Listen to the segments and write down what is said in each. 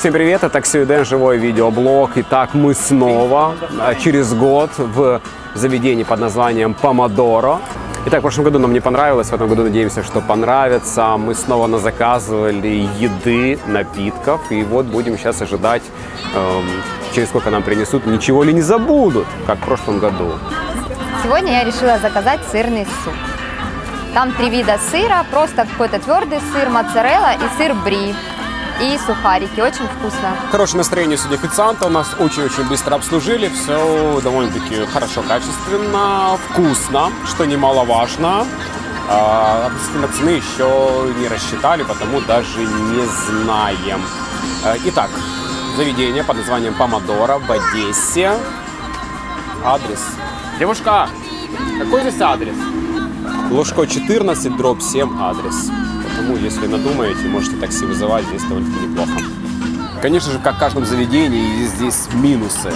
Всем привет, это Ксюден, живой видеоблог. Итак, мы снова а, через год в заведении под названием Помодоро. Итак, в прошлом году нам не понравилось, в этом году надеемся, что понравится. Мы снова назаказывали еды, напитков, и вот будем сейчас ожидать, эм, через сколько нам принесут, ничего ли не забудут, как в прошлом году. Сегодня я решила заказать сырный суп. Там три вида сыра, просто какой-то твердый сыр, моцарелла и сыр бри. И сухарики, очень вкусно. Хорошее настроение сегодня официанта, нас очень-очень быстро обслужили, все довольно-таки хорошо, качественно, вкусно, что немаловажно. А, Относительно цены еще не рассчитали, потому даже не знаем. Э, Итак, заведение под названием Помодоро в Одессе. Адрес. Девушка, какой здесь адрес? Ложко 14, дробь 7 адрес. Потому, если надумаете, можете такси вызывать, здесь довольно-таки неплохо. Конечно же, как в каждом заведении, есть здесь минусы.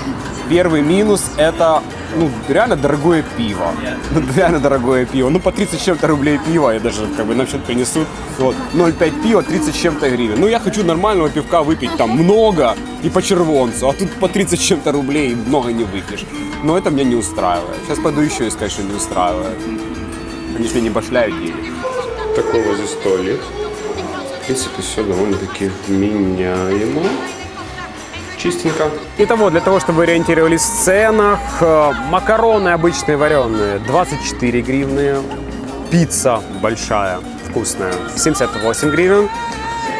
Первый минус – это ну, реально дорогое пиво. Реально дорогое пиво. Ну, по 30 с чем-то рублей пива, я даже как бы нам счет принесут. Вот, 0,5 пива, 30 с чем-то гривен. Ну, я хочу нормального пивка выпить там много и по червонцу, а тут по 30 с чем-то рублей много не выпьешь. Но это меня не устраивает. Сейчас пойду еще искать, что не устраивает. Они же мне не башляют денег. Такого здесь туалет. В принципе, все довольно-таки меняемо. Чистенько. Итого, для того, чтобы ориентировались в ценах, э, макароны обычные вареные 24 гривны, пицца большая, вкусная 78 гривен,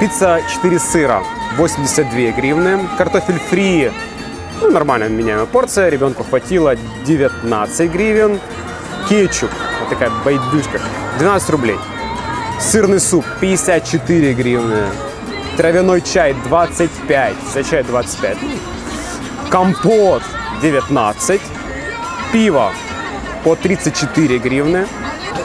пицца 4 сыра 82 гривны, картофель фри, ну, нормальная меняемая порция, ребенку хватило 19 гривен, кетчуп, вот такая байдучка, 12 рублей, сырный суп 54 гривны, травяной чай 25, за чай 25, компот 19, пиво по 34 гривны,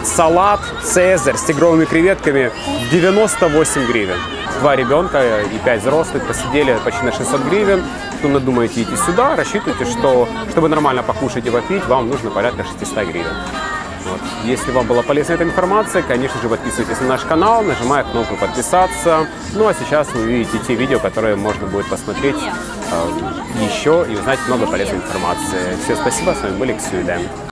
салат «Цезарь» с тигровыми креветками 98 гривен. Два ребенка и пять взрослых посидели почти на 600 гривен. Ну, надумаете идти сюда, рассчитывайте, что чтобы нормально покушать и попить, вам нужно порядка 600 гривен. Вот. Если вам была полезна эта информация, конечно же, подписывайтесь на наш канал, нажимая кнопку подписаться. Ну а сейчас вы увидите те видео, которые можно будет посмотреть э, еще и узнать много полезной информации. Всем спасибо, с вами был Ксюден.